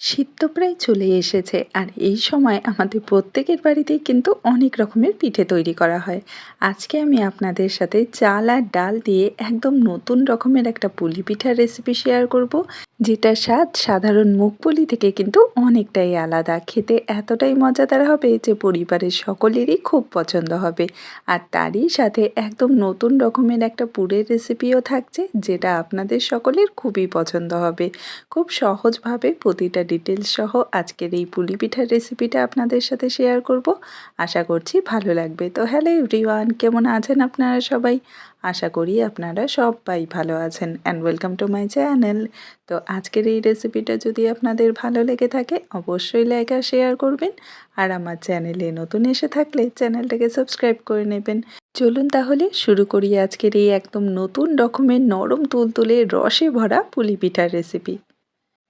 শীত তো প্রায় চলে এসেছে। আর এই সময় আমাদের প্রত্যেকের বাড়িতেই কিন্তু অনেক রকমের পিঠে তৈরি করা হয়। আজকে আমি আপনাদের সাথে চাল আর ডাল দিয়ে একদম নতুন রকমের একটা পুলি পিঠার রেসিপি শেয়ার করব। যেটা স্বাদ সাধারণ মুখ পুলি থেকে কিন্তু অনেকটাই আলাদা। খেতে এতটাই মজাদার হবে যে পরিবারের সকলেরই খুব পছন্দ হবে। আর তারই সাথে একদম নতুন রকমের একটা পুরের রেসিপিও থাকছে যেটা আপনাদের সকলের খুবই পছন্দ হবে। খুব সহজভাবে প্রতিটা ডিটেলস সহ আজকের এই পুলি পিঠার রেসিপিটা আপনাদের সাথে শেয়ার করব। আশা করছি ভালো লাগবে। তো হ্যালো এভরিওয়ান কেমন আছেন আপনারা সবাই? আশা করি আপনারা সবাই ভালো আছেন and welcome to my channel তো আজকের এই রেসিপিটা যদি আপনাদের ভালো লেগে থাকে, অবশ্যই লাইক আর শেয়ার করবেন। আর আমার চ্যানেলে নতুন এসে থাকলে চ্যানেলটাকে সাবস্ক্রাইব করে নেবেন। চলুন তাহলে শুরু করি আজকের এই একদম নতুন রকমের নরম তুলতুলে রসে ভরা পুলি পিঠার রেসিপি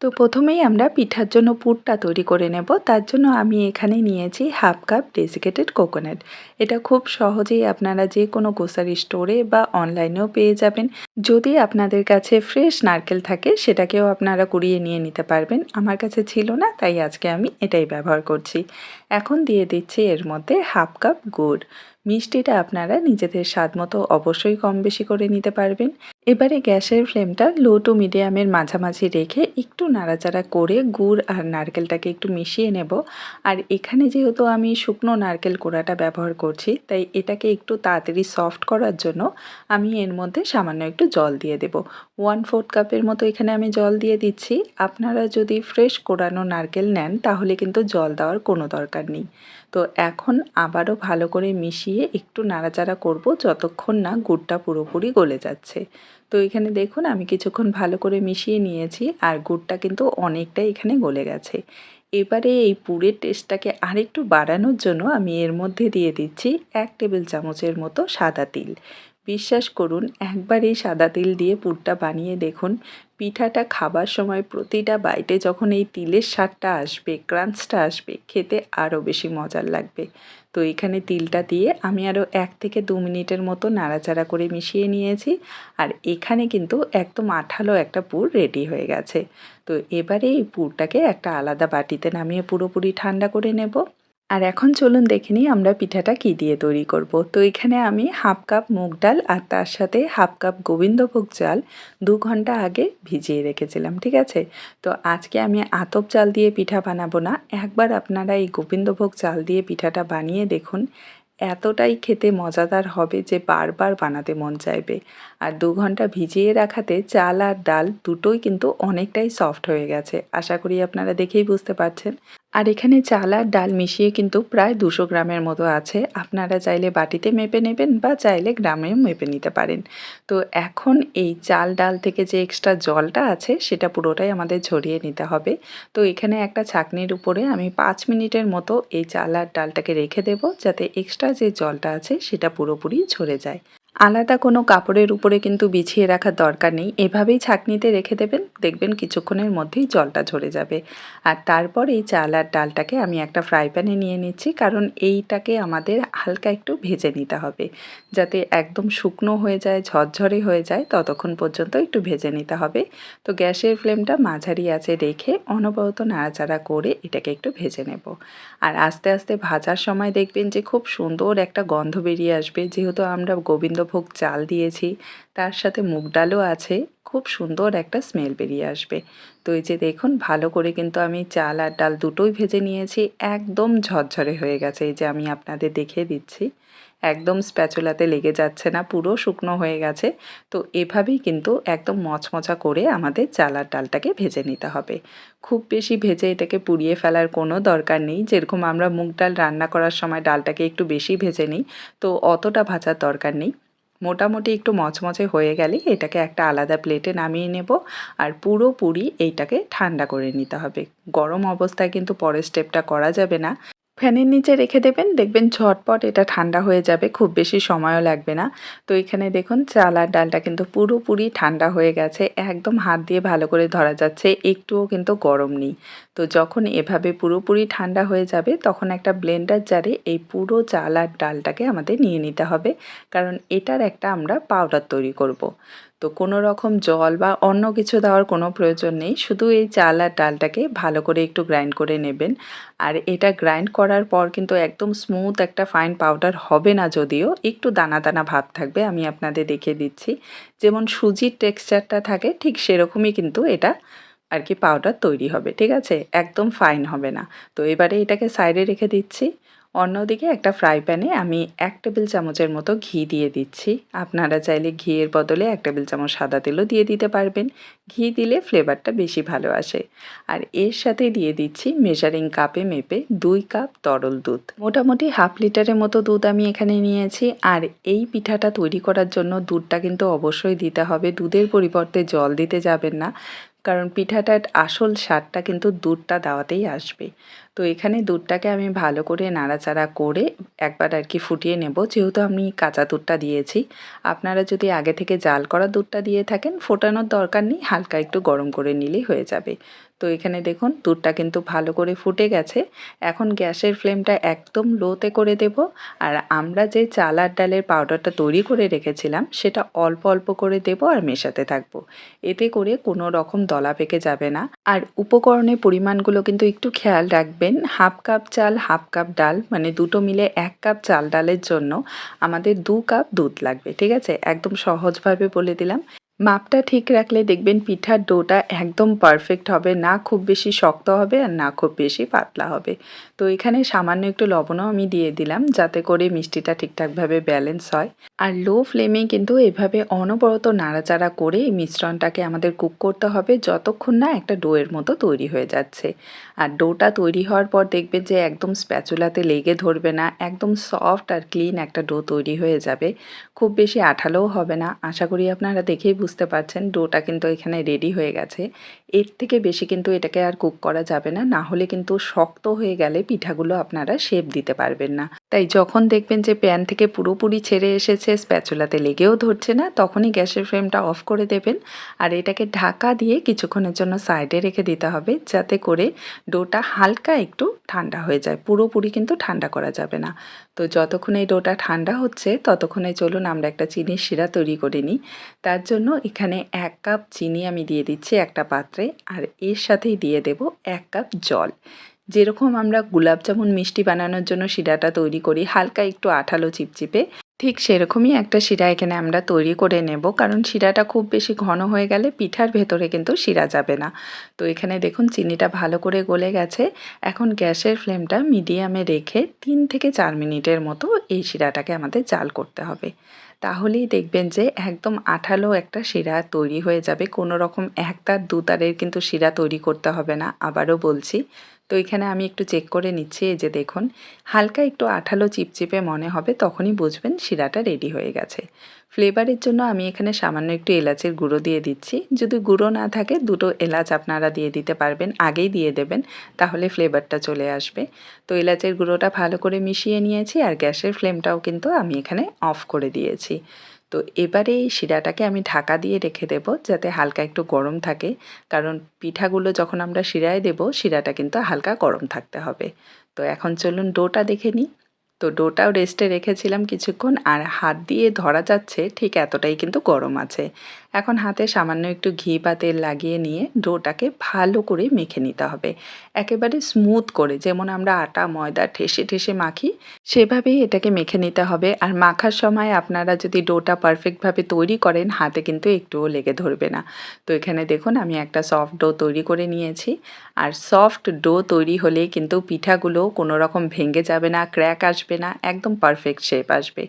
তো প্রথমেই আমরা পিঠার জন্য পুরটা তৈরি করে নেব। তার জন্য আমি এখানে নিয়েছি হাফ কাপ ডেসিকেটেড কোকোনাট। এটা খুব সহজেই আপনারা যে কোনো গ্রোসারি স্টোরে বা অনলাইনেও পেয়ে যাবেন। যদি আপনাদের কাছে ফ্রেশ নারকেল থাকে, সেটাকেও আপনারা কুড়িয়ে নিয়ে নিতে পারবেন। আমার কাছে ছিল না, তাই আজকে আমি এটাই ব্যবহার করছি। এখন দিয়ে দিচ্ছি এর মধ্যে হাফ কাপ গুড়। মিষ্টিটা আপনারা নিজেদের স্বাদ মতো অবশ্যই কম বেশি করে নিতে পারবেন। এবারে গ্যাসের ফ্লেমটা লো টু মিডিয়ামের মাঝামাঝি রেখে একটু নাড়াচাড়া করে গুড় আর নারকেলটাকে একটু মিশিয়ে নেব। আর এখানে যেহেতু আমি শুকনো নারকেল কোড়াটা ব্যবহার করছি, তাই এটাকে একটু তাড়াতাড়ি সফট করার জন্য আমি এর মধ্যে সামান্য একটু জল দিয়ে দেব। ওয়ান ফোর্থ কাপের মতো এখানে আমি জল দিয়ে দিচ্ছি। আপনারা যদি ফ্রেশ কোড়ানো নারকেল নেন, তাহলে কিন্তু জল দেওয়ার কোনো দরকার নেই। তো এখন আবারও ভালো করে মিশিয়ে একটু নাড়াচাড়া করব যতক্ষণ না গুড়টা পুরোপুরি গলে যাচ্ছে। তো এখানে দেখুন আমি কিছুক্ষণ ভালো করে মিশিয়ে নিয়েছি আর গুড়টা কিন্তু অনেকটা এখানে গলে গেছে। এবারে এই পুরের টেস্টটাকে আরেকটু বাড়ানোর জন্য আমি এর মধ্যে দিয়ে দিচ্ছি এক টেবিল চামচের মতো সাদা তিল। বিশ্বাস করুন, একবার এই সাদা তিল দিয়ে পুরটা বানিয়ে দেখুন। পিঠাটা খাবার সময় প্রতিটা বাইটে যখন এই তিলের স্বাদটা আসবে, ক্রাঞ্চটা আসবে, খেতে আরও বেশি মজার লাগবে। তো এখানে তিলটা দিয়ে আমি আরও এক থেকে দু মিনিটের মতো নাড়াচাড়া করে মিশিয়ে নিয়েছি আর এখানে কিন্তু একদম আঠালো একটা পুর রেডি হয়ে গেছে। তো এবারে এই পুরটাকে একটা আলাদা বাটিতে নামিয়ে পুরোপুরি ঠান্ডা করে নেব। আর এখন চলুন দেখে নিই আমরা পিঠাটা কি দিয়ে তৈরি করব। তো এখানে আমি হাফ কাপ মুগ ডাল আর তার সাথে হাফ কাপ গোবিন্দভোগ চাল দু ঘণ্টা আগে ভিজিয়ে রেখেছিলাম, ঠিক আছে? তো আজকে আমি আতপ চাল দিয়ে পিঠা বানাবো না, একবার আপনারা এই গোবিন্দভোগ চাল দিয়ে পিঠাটা বানিয়ে দেখুন, এতটাই খেতে মজাদার হবে যে বারবার বানাতে মন চাইবে। আর দু ঘণ্টা ভিজিয়ে রাখাতে চাল আর ডাল দুটোই কিন্তু অনেকটাই সফট হয়ে গেছে। আশা করি আপনারা দেখেই বুঝতে পারছেন। আর এখানে চাল আর ডাল মিশিয়ে কিন্তু প্রায় দুশো গ্রামের মতো আছে। আপনারা চাইলে বাটিতে মেপে নেবেন বা চাইলে গ্রামেও মেপে নিতে পারেন। তো এখন এই চাল ডাল থেকে যে এক্সট্রা জলটা আছে, সেটা পুরোটাই আমাদের ঝরিয়ে নিতে হবে। তো এখানে একটা ছাকনির উপরে আমি পাঁচ মিনিটের মতো এই চাল আর ডালটাকে রেখে দেব যাতে এক্সট্রা যে জলটা আছে, সেটা পুরোপুরি ঝরে যায়। আলাদা কোনো কাপড়ের উপরে কিন্তু বিছিয়ে রাখার দরকার নেই। এভাবেই ছাঁকনিতে রেখে দেবেন, দেখবেন কিছুক্ষণের মধ্যেই জলটা ঝরে যাবে। আর তারপর এই চাল আর ডালটাকে আমি একটা ফ্রাই প্যানে নিয়ে নিচ্ছি, কারণ এইটাকে আমাদের হালকা একটু ভেজে নিতে হবে, যাতে একদম শুকনো হয়ে যায়, ঝরঝরে হয়ে যায়, ততক্ষণ পর্যন্ত একটু ভেজে নিতে হবে। তো গ্যাসের ফ্লেমটা মাঝারি আছে রেখে অনবরত নাড়াচাড়া করে এটাকে একটু ভেজে নেব। আর আস্তে আস্তে ভাজার সময় দেখবেন যে খুব সুন্দর একটা গন্ধ বেরিয়ে আসবে, যেহেতু আমরা গোবিন্দ গোবিন্দভোগ চাল দিয়েছি। তার সাথে মুগ ডালও আছে। খুব সুন্দর একটা স্মেল বেরিয়ে আসবে। তো এই যে দেখুন, ভালো করে কিন্তু আমি চাল আর ডাল দুটোই ভেজে নিয়েছি। একদম ঝরঝরে হয়ে গেছে। এই যে আমি আপনাদের দেখিয়ে দিচ্ছি। একদম স্প্যাচুলাতে লেগে যাচ্ছে না, পুরো শুকনো হয়ে গেছে। তো এভাবেই কিন্তু একদম মচমচা করে আমাদের চালার ডালটাকে ভেজে নিতে হবে। খুব বেশি ভেজে এটাকে পুড়িয়ে ফেলার কোনো দরকার নেই। যেরকম আমরা মুগ ডাল রান্না করার সময় ডালটাকে একটু বেশি ভেজে নিই, তো অতটা ভাজার দরকার নেই। মোটামুটি একটু মচমচে হয়ে গেলে এটাকে একটা আলাদা প্লেটে নামিয়ে নেব আর পুরোপুরি এইটাকে ঠান্ডা করে নিতে হবে। গরম অবস্থায় কিন্তু পরের স্টেপটা করা যাবে না। ফ্যানের নিচে রেখে দেবেন, দেখবেন ঝটপট এটা ঠান্ডা হয়ে যাবে, খুব বেশি সময়ও লাগবে না। তো এখানে দেখুন চাল আর ডালটা কিন্তু পুরোপুরি ঠান্ডা হয়ে গেছে, একদম হাত দিয়ে ভালো করে ধরা যাচ্ছে, একটুও কিন্তু গরম নেই। তো যখন এভাবে পুরোপুরি ঠান্ডা হয়ে যাবে, তখন একটা ব্লেন্ডার জারে এই পুরো চাল আর ডালটাকে আমাদের নিয়ে নিতে হবে। কারণ এটার একটা আমরা পাউডার তৈরি করব। তো কোনো রকম জল বা অন্য কিছু দেওয়ার কোনো প্রয়োজন নেই। শুধু এই চাল আর ডালটাকে ভালো করে একটু গ্রাইন্ড করে নেবেন। আর এটা গ্রাইন্ড করার পর কিন্তু একদম স্মুথ একটা ফাইন পাউডার হবে না যদিও, একটু দানা দানা ভাব থাকবে আমি আপনাদের দেখিয়ে দিচ্ছি। যেমন সুজির টেক্সচারটা থাকে, ঠিক সেরকমই কিন্তু এটা আর কি পাউডার তৈরি হবে, ঠিক আছে? একদম ফাইন হবে না। তো এবারে এটাকে সাইডে রেখে দিচ্ছি। অন্যদিকে একটা ফ্রাই প্যানে আমি এক টেবিল চামচের মতো ঘি দিয়ে দিচ্ছি। আপনারা চাইলে ঘিয়ের বদলে এক টেবিল চামচ সাদা তেলও দিয়ে দিতে পারবেন। ঘি দিলে ফ্লেভারটা বেশি ভালো আসে। আর এর সাথে দিয়ে দিচ্ছি মেজারিং কাপে মেপে দুই কাপ তরল দুধ। মোটামুটি হাফ লিটারের মতো দুধ আমি এখানে নিয়েছি। আর এই পিঠাটা তৈরি করার জন্য দুধটা কিন্তু অবশ্যই দিতে হবে। দুধের পরিবর্তে জল দিতে যাবেন না। কারণ পিঠাটার আসল স্বাদটা কিন্তু দুধটা দেওয়াতেই আসবে। তো এখানে দুধটাকে আমি ভালো করে নাড়াচাড়া করে একবার আর কি ফুটিয়ে নেব। যেহেতু আমি কাঁচা দুধটা দিয়েছি, আপনারা যদি আগে থেকে জাল করা দুধটা দিয়ে থাকেন, ফোটানোর দরকার নেই, হালকা একটু গরম করে নিলেই হয়ে যাবে। তো এখানে দেখুন, দুধটা কিন্তু ভালো করে ফুটে গেছে। এখন গ্যাসের ফ্লেমটা একদম লোতে করে দেব। আর আমরা যে চাল আর ডালের পাউডারটা তৈরি করে রেখেছিলাম, সেটা অল্প অল্প করে দেব আর মেশাতে থাকব। এতে করে কোনো রকম দলা পেকে যাবে না। আর উপকরণের পরিমাণগুলো কিন্তু একটু খেয়াল রাখবেন। হাফ কাপ চাল, হাফ কাপ ডাল মানে দুটো মিলে এক কাপ চাল ডালের জন্য আমাদের দু কাপ দুধ লাগবে, ঠিক আছে? একদম সহজভাবে বলে দিলাম। মাপটা ঠিক রাখলে দেখবেন পিঠার ডোটা একদম পারফেক্ট হবে, না খুব বেশি শক্ত হবে আর না খুব বেশি পাতলা হবে। তো এখানে সামান্য একটু লবণও আমি দিয়ে দিলাম যাতে করে মিষ্টিটা ঠিকঠাকভাবে ব্যালেন্স হয়। আর লো ফ্লেমে কিন্তু এভাবে অনবরত নাড়াচাড়া করে এই মিশ্রণটাকে আমাদের কুক করতে হবে যতক্ষণ না একটা ডোয়ের মতো তৈরি হয়ে যাচ্ছে। আর ডোটা তৈরি হওয়ার পর দেখবেন যে একদম স্প্যাচুলাতে লেগে ধরবে না, একদম সফট আর ক্লিন একটা ডো তৈরি হয়ে যাবে। খুব বেশি আঠালোও হবে না। আশা করি আপনারা দেখেই বুঝতে পারছেন, ডোটা কিন্তু এখানে রেডি হয়ে গেছে। এর থেকে বেশি কিন্তু এটাকে আর কুক করা যাবে না না হলে কিন্তু শক্ত হয়ে গেলে পিঠাগুলো আপনারা শেপ দিতে পারবেন না। তাই যখন দেখবেন যে প্যান থেকে পুরোপুরি ছেড়ে এসেছে স্প্যাচুলাতে লেগেও ধরছে না, তখনই গ্যাসের ফ্লেমটা অফ করে দেবেন। আর এটাকে ঢাকা দিয়ে কিছুক্ষণের জন্য সাইডে রেখে দিতে হবে, যাতে করে ডোটা হালকা একটু ঠান্ডা হয়ে যায়। পুরোপুরি কিন্তু ঠান্ডা করা যাবে না। তো যতক্ষণ এই ডোটা ঠান্ডা হচ্ছে, ততক্ষণে চলুন আমরা একটা চিনির শিরা তৈরি করে নিই। তার জন্য এখানে এক কাপ চিনি আমি দিয়ে দিচ্ছি একটা পাত্রে, আর এর সাথেই দিয়ে দেব এক কাপ জল। যেরকম আমরা গুলাব জামুন মিষ্টি বানানোর জন্য শিরাটা তৈরি করি, হালকা একটু আঠালো চিপচিপে। ঠিক সেরকমই একটা শিরা এখানে আমরা তৈরি করে নেব। কারণ শিরাটা খুব বেশি ঘন হয়ে গেলে পিঠার ভেতরে কিন্তু শিরা যাবে না। তো এখানে দেখুন চিনিটা ভালো করে গলে গেছে। এখন গ্যাসের ফ্লেমটা মিডিয়ামে রেখে তিন থেকে চার মিনিটের মতো এই শিরাটাকে আমাদের জাল করতে হবে। তাহলেই দেখবেন যে একদম আঠালো একটা শিরা তৈরি হয়ে যাবে। কোনো রকম এক তার দু তারের কিন্তু শিরা তৈরি করতে হবে না। আবারও বলছি তো এখানে আমি একটু চেক করে নিচ্ছি, এই যে দেখুন, হালকা একটু আঠালো চিপচিপে মনে হবে, তখনই বুঝবেন শিরাটা রেডি হয়ে গেছে। ফ্লেভারের জন্য আমি এখানে সামান্য একটু এলাচের গুঁড়ো দিয়ে দিচ্ছি। যদি গুঁড়ো না থাকে, দুটো এলাচ আপনারা দিয়ে দিতে পারবেন, আগেই দিয়ে দেবেন, তাহলে ফ্লেভারটা চলে আসবে। তো এলাচের গুঁড়োটা ভালো করে মিশিয়ে নিয়েছি, আর গ্যাসের ফ্লেমটাও কিন্তু আমি এখানে অফ করে দিয়েছি। তো এবারে এই শিরাটাকে আমি ঢাকা দিয়ে রেখে দেব যাতে হালকা একটু গরম থাকে। কারণ পিঠাগুলো যখন আমরা শিরায় দেব, শিরাটা কিন্তু হালকা গরম থাকতে হবে। তো এখন চলুন ডোটা দেখে নিই। তো ডোটাও রেস্টে রেখেছিলাম কিছুক্ষণ আর হাত দিয়ে ধরা যাচ্ছে ঠিক এতটাই কিন্তু গরম আছে। এখন হাতে সামান্য একটু ঘি বা তেল লাগিয়ে নিয়ে ডোটাকে ভালো করে মেখে নিতে হবে। একেবারে স্মুথ করে যেমন আমরা আটা, ময়দা ঠেসে ঠেসে মাখি, সেভাবেই এটাকে মেখে নিতে হবে। আর মাখার সময় আপনারা যদি ডোটা পারফেক্টভাবে তৈরি করেন, হাতে কিন্তু একটুও লেগে ধরবে না। তো এখানে দেখুন আমি একটা সফট ডো তৈরি করে নিয়েছি। আর সফট ডো তৈরি হলে কিন্তু পিঠাগুলো কোনো রকম ভেঙে যাবে না ক্র্যাক আসবে না, একদম পারফেক্ট শেপ আসবে।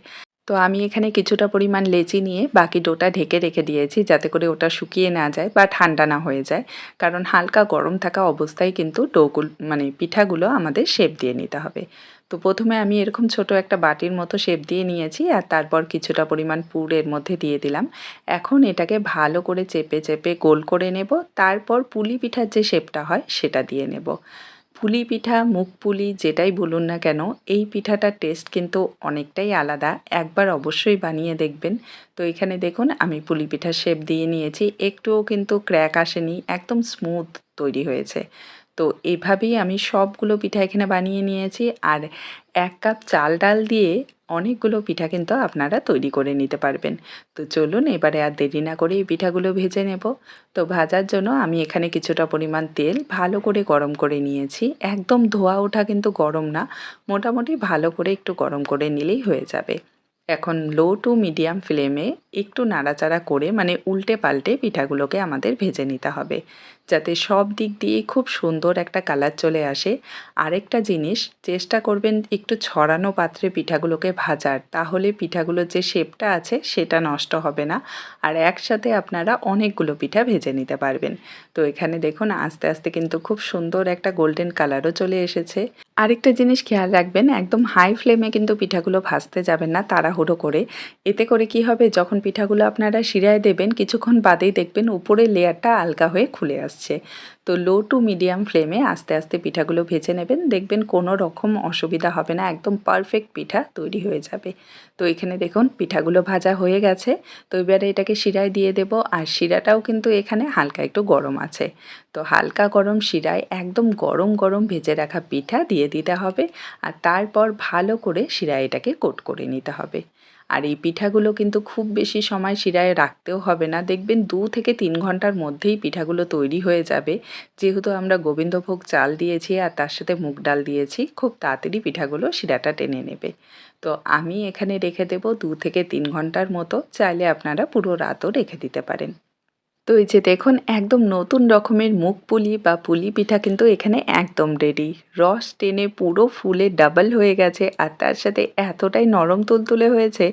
তো আমি এখানে কিছুটা পরিমাণ লেচি নিয়ে বাকি ডোটা ঢেকে রেখে দিয়েছি যাতে করে ওটা শুকিয়ে না যায় বা ঠান্ডা না হয়ে যায়। কারণ হালকা গরম থাকা অবস্থায় কিন্তু ডোগুলো মানে পিঠাগুলো আমাদের শেপ দিয়ে নিতে হবে। তো প্রথমে আমি এরকম ছোট একটা বাটির মতো শেপ দিয়ে নিয়েছি আর তারপর কিছুটা পরিমাণ পুর এর মধ্যে দিয়ে দিলাম। এখন এটাকে ভালো করে চেপে চেপে গোল করে নেব, তারপর পুলি পিঠার যে শেপটা হয় সেটা দিয়ে নেব। পুলি পিঠা মুখ পুলি, যেটাই বলুন না কেন, এই পিঠাটার টেস্ট কিন্তু অনেকটাই আলাদা। একবার অবশ্যই বানিয়ে দেখবেন। তো এখানে দেখুন, আমি পুলি পিঠার শেপ দিয়ে নিয়েছি। একটুও কিন্তু ক্র্যাক আসেনি, একদম স্মুথ তৈরি হয়েছে। তো এভাবেই আমি সবগুলো পিঠা এখানে বানিয়ে নিয়েছি। আর এক কাপ চাল ডাল দিয়ে অনেকগুলো পিঠা কিন্তু আপনারা তৈরি করে নিতে পারবেন। তো চলুন এবারে আর দেরি না করে এই পিঠাগুলো ভেজে নেব। তো ভাজার জন্য আমি এখানে কিছুটা পরিমাণ তেল ভালো করে গরম করে নিয়েছি। একদম ধোয়া ওঠা কিন্তু গরম না, মোটামুটি ভালো করে একটু গরম করে নিলেই হয়ে যাবে। এখন লো টু মিডিয়াম ফ্লেমে একটু নাড়াচাড়া করে মানে উল্টে পাল্টে পিঠাগুলোকে আমাদের ভেজে নিতে হবে। যাতে সব দিক দিয়ে খুব সুন্দর একটা কালার চলে আসে। আরেকটা জিনিস, চেষ্টা করবেন একটু ছড়ানো পাত্রে পিঠাগুলোকে ভাজার। তাহলে পিঠাগুলোর যে শেপটা আছে, সেটা নষ্ট হবে না। আর একসাথে আপনারা অনেকগুলো পিঠা ভেজে নিতে পারবেন। তো এখানে দেখুন, আস্তে আস্তে কিন্তু খুব সুন্দর একটা গোল্ডেন কালারও চলে এসেছে। আরেকটা জিনিস খেয়াল রাখবেন, একদম হাই ফ্লেমে কিন্তু পিঠাগুলো ভাজতে যাবেন না, তাড়াহুড়ো করে। এতে করে কি হবে? যখন পিঠাগুলো আপনারা শিরায় দেবেন, কিছুক্ষণ বাদেই দেখবেন উপরের লেয়ারটা আলগা হয়ে খুলে আসছে। তো লো টু মিডিয়াম ফ্লেমে আস্তে আস্তে পিঠাগুলো ভেজে নেবেন। দেখবেন কোনো রকম অসুবিধা হবে না, একদম পারফেক্ট পিঠা তৈরি হয়ে যাবে। তো এখানে দেখুন, পিঠাগুলো ভাজা হয়ে গেছে। তো এবারে এটাকে শিরায় দিয়ে দেব। আর শিরাটাও কিন্তু এখানে হালকা একটু গরম আছে। তো হালকা গরম শিরায় একদম গরম গরম ভেজে রাখা পিঠা দিয়ে দিতে হবে। আর তারপর ভালো করে শিরায় এটাকে কোট করে নিতে হবে। আর এই পিঠাগুলো কিন্তু খুব বেশি সময় শিরায় রাখতেও হবে না। দেখবেন দু থেকে তিন ঘণ্টার মধ্যেই পিঠাগুলো তৈরি হয়ে যাবে। যেহেতু আমরা গোবিন্দভোগ চাল দিয়েছি আর তার সাথে মুগ ডাল দিয়েছি, খুব তাড়াতাড়ি পিঠাগুলো শিরাটা টেনে নেবে। তো আমি এখানে রেখে দেব দু থেকে তিন ঘণ্টার মতো। চাইলে আপনারা পুরো রাতও রেখে দিতে পারেন। তো এই যে দেখুন, একদম নতুন রকমের মুখ পুলি বা পুলি পিঠা কিন্তু এখানে একদম রেডি রস টেনে পুরো ফুলে ডাবল হয়ে গেছে আর তার সাথে এতটাই নরম তুলতুলে হয়েছে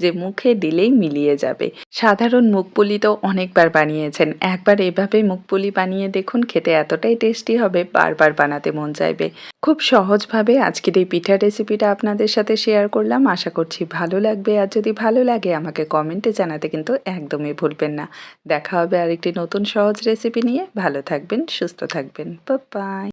যে মুখে দিলেই মিলিয়ে যাবে। সাধারণ মুখ পুলি তো অনেকবার বানিয়েছেন। একবার এভাবে মুখ পুলি বানিয়ে দেখুন, খেতে এতটাই টেস্টি হবে, বারবার বানাতে মন চাইবে। খুব সহজভাবে আজকের এই পিঠার রেসিপিটা আপনাদের সাথে শেয়ার করলাম। আশা করছি ভালো লাগবে। আর যদি ভালো লাগে, আমাকে কমেন্টে জানাতে কিন্তু একদমই ভুলবেন না। দেখা হবে আরেকটি নতুন সহজ রেসিপি নিয়ে ভালো থাকবেন সুস্থ থাকবেন। বাই